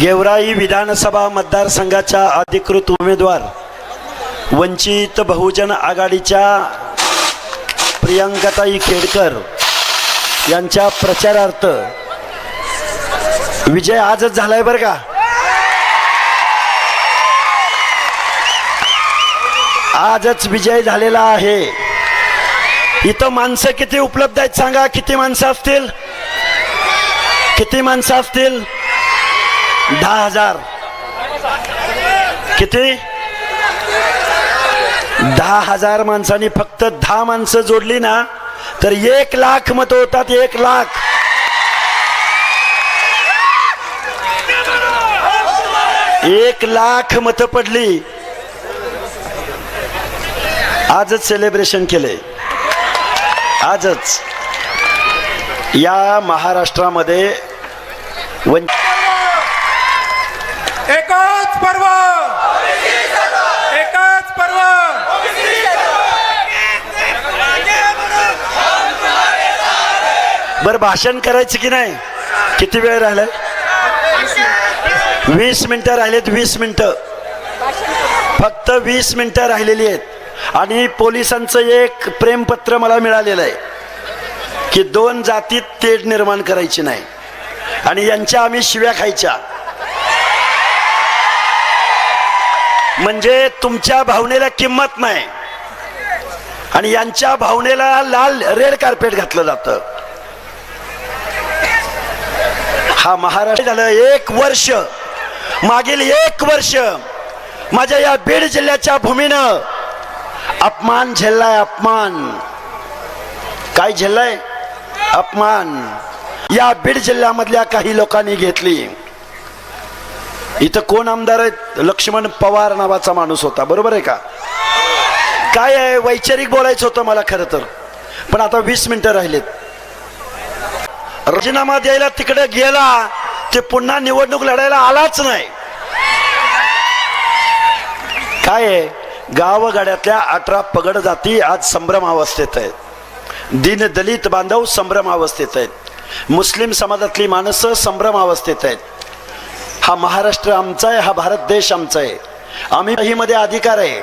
गेवराई विधानसभा मतदारसंघाच्या अधिकृत उमेदवार वंचित बहुजन आघाडीच्या प्रियांकाताई खेडकर यांच्या प्रचारार्थ विजय आजच झालाय बरं का? आजच विजय झालेला आहे. इथं माणसं किती उपलब्ध आहेत सांगा किती माणसं असतील? किती माणसं असतील? दहा हजार. किती? दहा हजार माणसांनी फक्त दहा माणसं जोडली ना तर एक लाख मत होतात एक लाख. एक लाख मत पडली. आजच सेलिब्रेशन केले. आजच. या महाराष्ट्रामध्ये वंच एकच पर्व! एकच पर्व! बरं भाषण करायचं की नाही? किती वेळ राहिलाय? वीस मिनिटं राहिलेत वीस मिनिटं. फक्त वीस मिनिटं राहिलेली आहेत. आणि पोलिसांचं एक प्रेमपत्र मला मिळालेलं आहे की दोन जातीत तेढ निर्माण करायची नाही. आणि यांच्या आम्ही शिव्या खायच्या. म्हणजे तुमच्या भावनेला किंमत नाही. आणि यांच्या भावनेला लाल रेड कार्पेट घातलं जातं. हा महाराष्ट्र झालं एक वर्ष. मागील एक वर्ष माझ्या या बीड जिल्ह्याच्या भूमीनं अपमान झेललाय अपमान. काय झेललाय? अपमान. या बीड जिल्ह्यामधल्या काही लोकांनी घेतली. इथं कोण आमदार आहेत? लक्ष्मण पवार नावाचा माणूस होता. बरोबर आहे का? काय आहे? वैचारिक बोलायचं होतं मला खरं तर. पण आता वीस मिनिटं राहिलेत. राजीनामा द्यायला तिकडे गेला ते पुन्हा निवडणूक लढायला आलाच नाही. काय आहे? गावगाड्यातल्या अठरा पगड जाती आज संभ्रम अवस्थेत आहेत. दीन दलित बांधव संभ्रम अवस्थेत आहेत. मुस्लिम समाजातली माणसं संभ्रम अवस्थेत आहेत. हा महाराष्ट्र आमचा आहे हा भारत देश आमचा आहे. आम्ही ही मध्ये अधिकार आहे.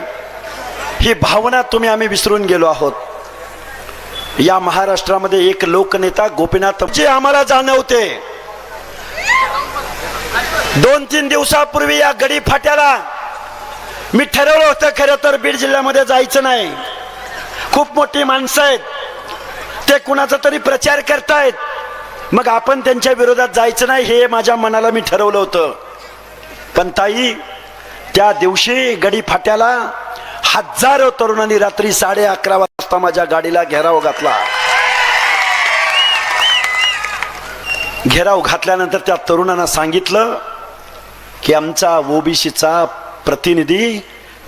ही भावना तुम्ही आम्ही विसरून गेलो आहोत. या महाराष्ट्रामध्ये एक लोकनेता गोपीनाथ जे आम्हाला जाणवते दोन तीन दिवसापूर्वी या गडी फाट्याला मी ठरवलं होतं खरं तर बीड जिल्ह्यामध्ये जायचं नाही. खूप मोठी माणसं आहेत. ते कुणाचा तरी प्रचार करतायत. मग आपण त्यांच्या विरोधात जायचं नाही हे माझ्या मनाला मी ठरवलं होतं. पण ताई त्या दिवशी गडी फाट्याला हजारो तरुणांनी रात्री साडे अकरा वाजता माझ्या गाडीला घेराव घातला. घेराव घातल्यानंतर त्या तरुणांना सांगितलं की आमचा ओबीसीचा प्रतिनिधी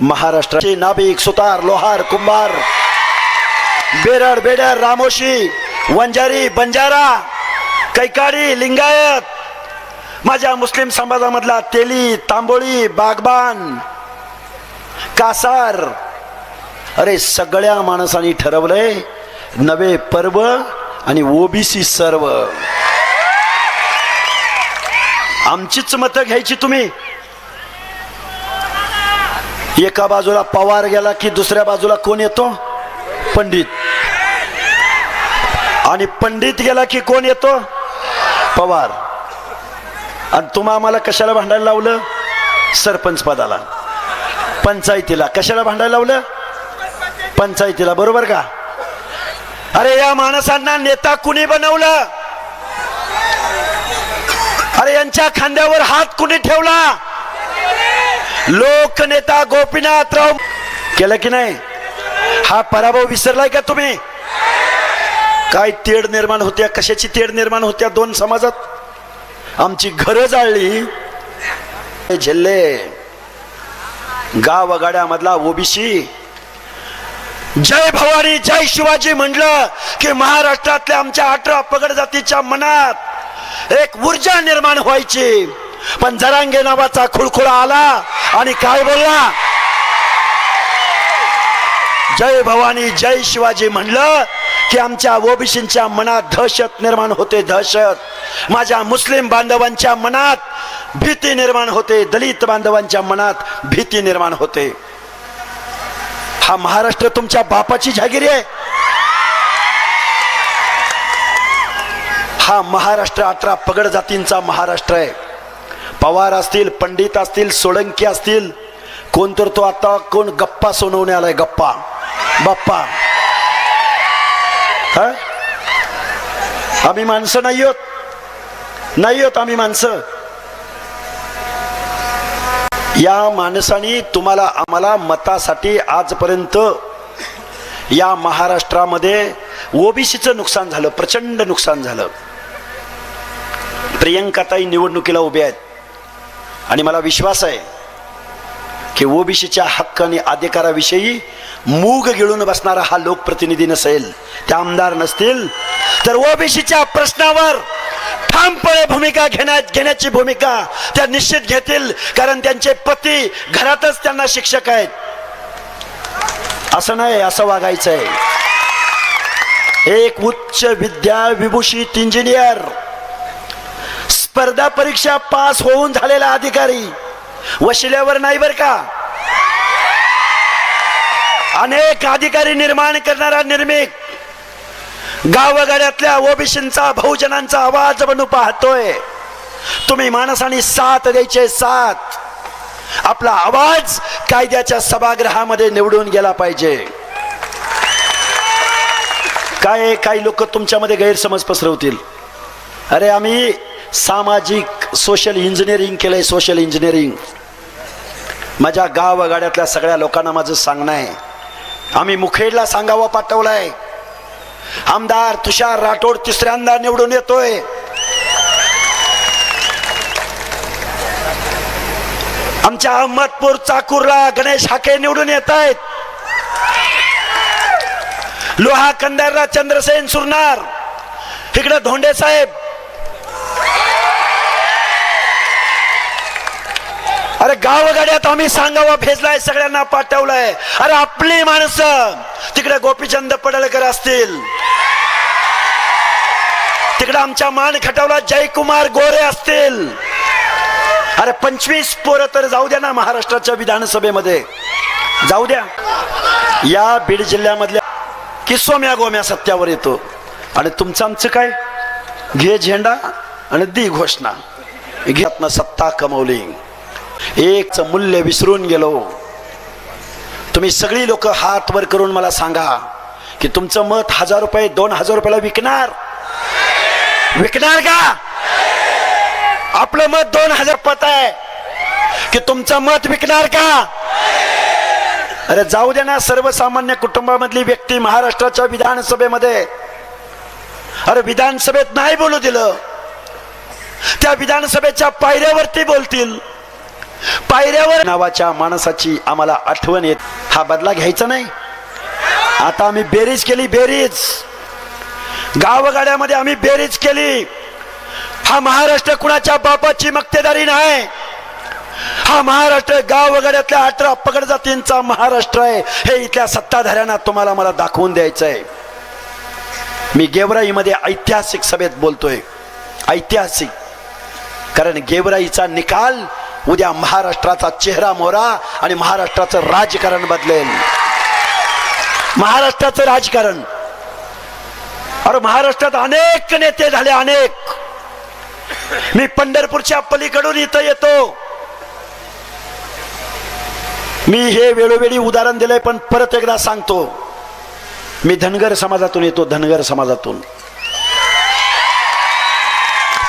महाराष्ट्राचे नाभिक सुतार लोहार कुंभार बेरड बेडर रामोशी वंजारी बंजारा कैकाडी लिंगायत. माझ्या मुस्लिम समाजामधला तेली तांबोळी बागबान कासार. अरे सगळ्या माणसांनी ठरवलंय नवे पर्व आणि ओबीसी सर्व. आमचीच मतं घ्यायची तुम्ही. एका बाजूला पवार गेला की दुसऱ्या बाजूला कोण येतो? पंडित. आणि पंडित गेला की कोण येतो? पवार. आणि तुम्हा आम्हाला कशाला भांडायला लावलं? सरपंच पदाला. पंचायतीला. कशाला भांडायला लावलं? पंचायतीला. बरोबर का? अरे या माणसांना नेता कुणी बनवलं? अरे यांच्या खांद्यावर हात कुणी ठेवला? लोकनेता गोपीनाथराव केलं की नाही? हा पराभव विसरलाय का तुम्ही? काय तेढ निर्माण होत्या कशाची तेढ निर्माण होत्या दोन समाजात? आमची घरं जाळली. झेल्ले. गावगाड्यामधला ओबीसी. जय भवानी जय शिवाजी म्हणलं की महाराष्ट्रातल्या आमच्या अठरा पगड जातीच्या मनात एक ऊर्जा निर्माण व्हायची. पण जरांगे नावाचा खुळखुळा आला आणि काय बोलला? जय भवानी जय शिवाजी म्हणलं की आमच्या ओबीसींच्या मनात दहशत निर्माण होते दहशत. माझ्या मुस्लिम बांधवांच्या मनात भीती निर्माण होते दलित बांधवांच्या मनात भीती निर्माण होते. हा महाराष्ट्र तुमच्या बापाची जागिरी आहे. हा महाराष्ट्र अठरा पगड जातींचा महाराष्ट्र आहे. पवार असतील पंडित असतील सोळंकी असतील कोण तर तो आता कोण गप्पा सोनवणे आलाय गप्पा. बाप्पा. हा? आम्ही माणसं नाही होत नाही होत आम्ही माणसं. या माणसाने तुम्हाला आम्हाला मतासाठी आजपर्यंत या महाराष्ट्रामध्ये ओबीसीचं नुकसान झालं प्रचंड नुकसान झालं. प्रियंकाताई निवडणुकीला उभे आहेत. आणि मला विश्वास आहे की ओबीसीच्या हक्क आणि अधिकाराविषयी मूग गिळून बसणारा हा लोकप्रतिनिधी नसेल ते आमदार नसतील तर ओबीसीच्या प्रश्नावर ठामपणे भूमिका घेण्यात घेण्याची भूमिका त्या निश्चित घेतील कारण त्यांचे पती घरातच त्यांना शिक्षक आहेत. असं नाही असं वागायचं आहे एक उच्च विद्या विभूषित इंजिनियर स्पर्धा परीक्षा पास होऊन झालेला अधिकारी वशिल्यावर नाही बर का? अनेक अधिकारी निर्माण करणारा निर्मिक गावगाड्यातल्या ओबीसींचा बहुजनांचा आवाज बनू पाहतोय. तुम्ही माणसाने साथ द्यायचे साथ. आपला आवाज कायद्याच्या सभागृहामध्ये निवडून गेला पाहिजे. काय काही लोक तुमच्यामध्ये गैरसमज पसरवतील. अरे आम्ही सामाजिक सोशल इंजिनिअरिंग केलंय सोशल इंजिनिअरिंग माझ्या गावगाड्यातल्या सगळ्या लोकांना माझं सांगणं आहे. आम्ही मुखेडला सांगावा पाठवलाय. आमदार तुषार राठोड तिसऱ्यांदा निवडून येतोय. आमच्या अहमदपूर चाकूरला गणेश हाके निवडून येत आहेत. लोहा कंदारला चंद्रसेन सुरणार इकडे धोंडे साहेब अरे गावगाड्यात आम्ही सांगावा भेजलाय सगळ्यांना पाठवलंय. अरे आपली माणसं तिकडे गोपीचंद पडळकर असतील. तिकडे आमच्या मान खटावला जयकुमार गोरे असतील. अरे पंचवीस पोरं तर जाऊ द्या ना महाराष्ट्राच्या विधानसभेमध्ये. जाऊ द्या. या बीड जिल्ह्यामधल्या किसोम्या गोम्या सत्यावर येतो. आणि तुमचं आमचं काय? घे झेंडा आणि दी घोषणा. घेतनं सत्ता कमवली. एकच मूल्य विसरून गेलो. तुम्ही सगळी लोक हात वर करून मला सांगा की तुमचं मत हजार रुपये दोन हजार रुपयाला विकणार? विकणार का? आपलं मत दोन हजार पत आहे. की तुमचं मत विकणार का? अरे जाऊ दे ना सर्वसामान्य कुटुंबामधली व्यक्ती महाराष्ट्राच्या विधानसभेमध्ये. अरे विधानसभेत नाही बोलू दिलं. त्या विधानसभेच्या पायऱ्यावरती बोलतील. पायऱ्यावर नावाच्या माणसाची आम्हाला आठवण येत. हा बदला घ्यायचा नाही. आता आम्ही बेरीज केली बेरीज. गावगाड्यामध्ये आम्ही बेरीज केली. हा महाराष्ट्र कुणाच्या बापाची मक्तेदारी नाही. हा महाराष्ट्र गावगाड्यातल्या अठरा पगड जातींचा महाराष्ट्र आहे. हे इथल्या सत्ताधाऱ्यांना तुम्हाला मला दाखवून द्यायचं आहे मी गेवराईमध्ये ऐतिहासिक सभेत बोलतोय. ऐतिहासिक. कारण गेवराईचा निकाल उद्या महाराष्ट्राचा चेहरा मोहरा आणि महाराष्ट्राचं राजकारण बदलेल. महाराष्ट्राचं राजकारण. अरे महाराष्ट्रात अनेक नेते झाले अनेक. मी पंढरपूरच्या पलीकडून इथं येतो. मी हे वेळोवेळी उदाहरण दिलंय पण परत एकदा सांगतो. मी धनगर समाजातून येतो धनगर समाजातून.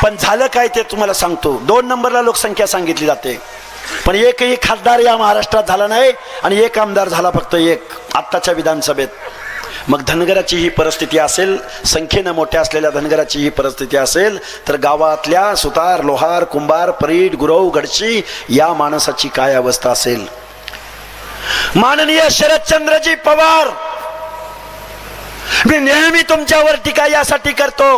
पण झालं काय ते तुम्हाला सांगतो. दोन नंबरला लोकसंख्या सांगितली जाते. पण एकही खासदार या महाराष्ट्रात झाला नाही आणि एक आमदार झाला फक्त एक आत्ताच्या विधानसभेत. मग धनगराची ही परिस्थिती असेल संख्येनं मोठ्या असलेल्या धनगराची ही परिस्थिती असेल तर गावातल्या सुतार लोहार कुंभार परीट गुरव गडशी या माणसाची काय अवस्था असेल? माननीय शरदचंद्रजी पवार मी नेहमी तुमच्यावर टीका यासाठी करतो?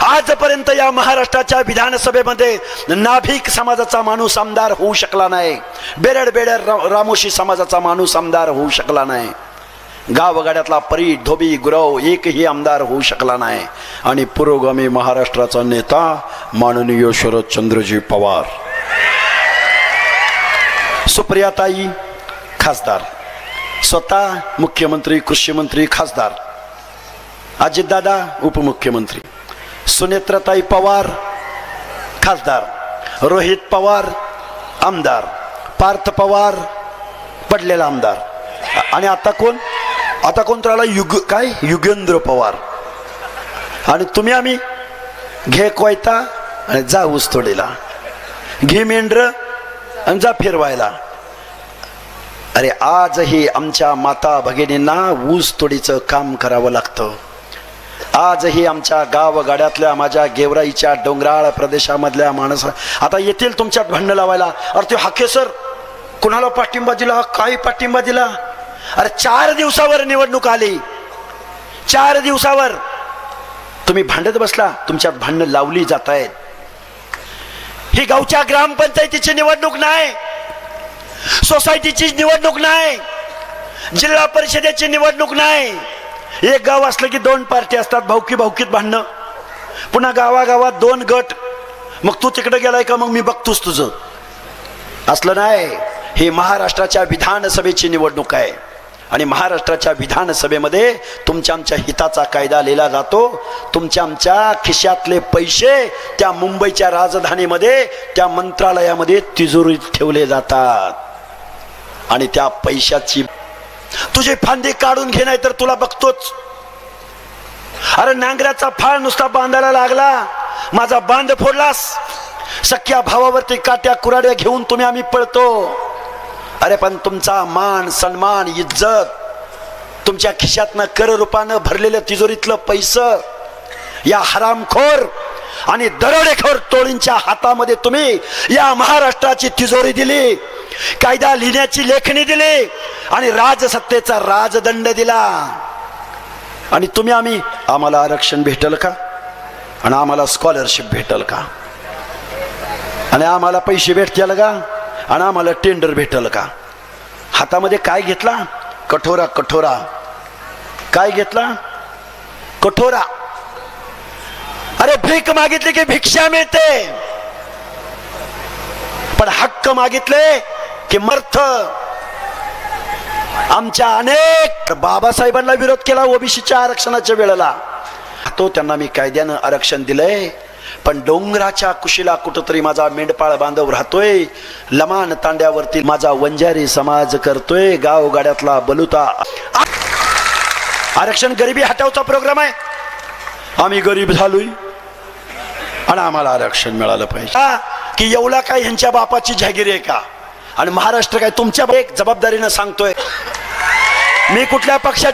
आजपर्यंत या महाराष्ट्राच्या विधानसभेमध्ये नाभिक समाजाचा माणूस आमदार होऊ शकला नाही. बेरड बेरड रामोशी समाजाचा माणूस आमदार होऊ शकला नाही. गावगाड्यातला परी धोबी गुरव एकही आमदार होऊ शकला नाही. आणि पुरोगामी महाराष्ट्राचा नेता माननीय शरदचंद्रजी पवार. सुप्रियाताई खासदार. स्वतः मुख्यमंत्री कृषी मंत्री खासदार. अजितदादा उपमुख्यमंत्री. सुनेत्रताई पवार खासदार. रोहित पवार आमदार. पार्थ पवार पडलेला आमदार. आणि आता कोण? आता कोण तर आला? युग काय? युगेंद्र पवार. आणि तुम्ही आम्ही घे कोयता आणि जा ऊस तोडीला घे मेंढ्र आणि जा फिरवायला. अरे आजही आमच्या माता भगिनींना ऊस तोडीचं काम करावं लागतं. आजही आमच्या गावगाड्यातल्या माझ्या गेवराईच्या डोंगराळ प्रदेशामधल्या माणसं आता येतील तुमच्यात भांडणं लावायला. अरे ते हाके सर. कुणाला पाठिंबा दिला? काही पाठिंबा दिला? अरे चार दिवसावर निवडणूक आली. चार दिवसावर. तुम्ही भांडत बसला. तुमच्यात भांडणं लावली जात आहेत ही गावच्या ग्रामपंचायतीची निवडणूक नाही. सोसायटीची निवडणूक नाही. जिल्हा परिषदेची निवडणूक नाही. एक गाव असलं की दोन पार्टी असतात भाऊकी भाऊकीत भांडणं. पुन्हा गावागावात दोन गट. मग तू तिकडे गेलाय का मग मी बघतोस तुझं? असलं नाही. हे महाराष्ट्राच्या विधानसभेची निवडणूक आहे. आणि महाराष्ट्राच्या विधानसभेमध्ये तुमच्या आमच्या हिताचा कायदा लिहिला जातो. तुमच्या आमच्या खिशातले पैसे त्या मुंबईच्या राजधानीमध्ये त्या मंत्रालयामध्ये तिजोरीत ठेवले जातात. आणि त्या पैशाची तुझे फांदी काढून घे नाही तर तुला बघतोच. अरे नांगऱ्याचा फाळ नुसता बांधायला लागला. माझा बांध फोडलास. सख्या भावावरती काट्या कुराड्या घेऊन तुम्ही आम्ही पळतो. अरे पण तुमचा मान सन्मान इज्जत तुमच्या खिशातनं कर रूपानं भरलेलं तिजोरीतलं पैसं या हरामखोर आणि दरोडेखोर टोळींच्या हातामध्ये तुम्ही या महाराष्ट्राची तिजोरी दिली. कायदा लिहिण्याची लेखणी दिली आणि राजसत्तेचा राजदंड दिला. आणि तुम्ही आम्ही आम्हाला आरक्षण भेटल का? आणि आम्हाला स्कॉलरशिप भेटल का? आणि आम्हाला पैसे भेटतील का? आणि आम्हाला टेंडर भेटल का? हातामध्ये काय घेतला? कठोरा कठोरा. काय घेतला? कठोरा. अरे भीक मागितली की भिक्षा मिळते. पण हक्क मागितले की मर्थ। आमच्या अनेक बाबासाहेबांना विरोध केला ओबीसीच्या आरक्षणाच्या वेळेला. तो त्यांना मी कायद्यानं आरक्षण दिलंय पण डोंगराच्या कुशीला कुठंतरी माझा मेंढपाळ बांधव राहतोय लमान तांड्यावरती माझा वंजारी समाज करतोय गावगाड्यातला बलुता. आरक्षण गरिबी हटावचा प्रोग्राम आहे. आम्ही गरीब झालोय. आणि आम्हाला आरक्षण मिळालं पाहिजे. की एवढा काय ह्यांच्या बापाची जागिरी आहे का? आणि महाराष्ट्र काय तुमच्या एक जबाबदारीनं सांगतोय. मी कुठल्या पक्षाची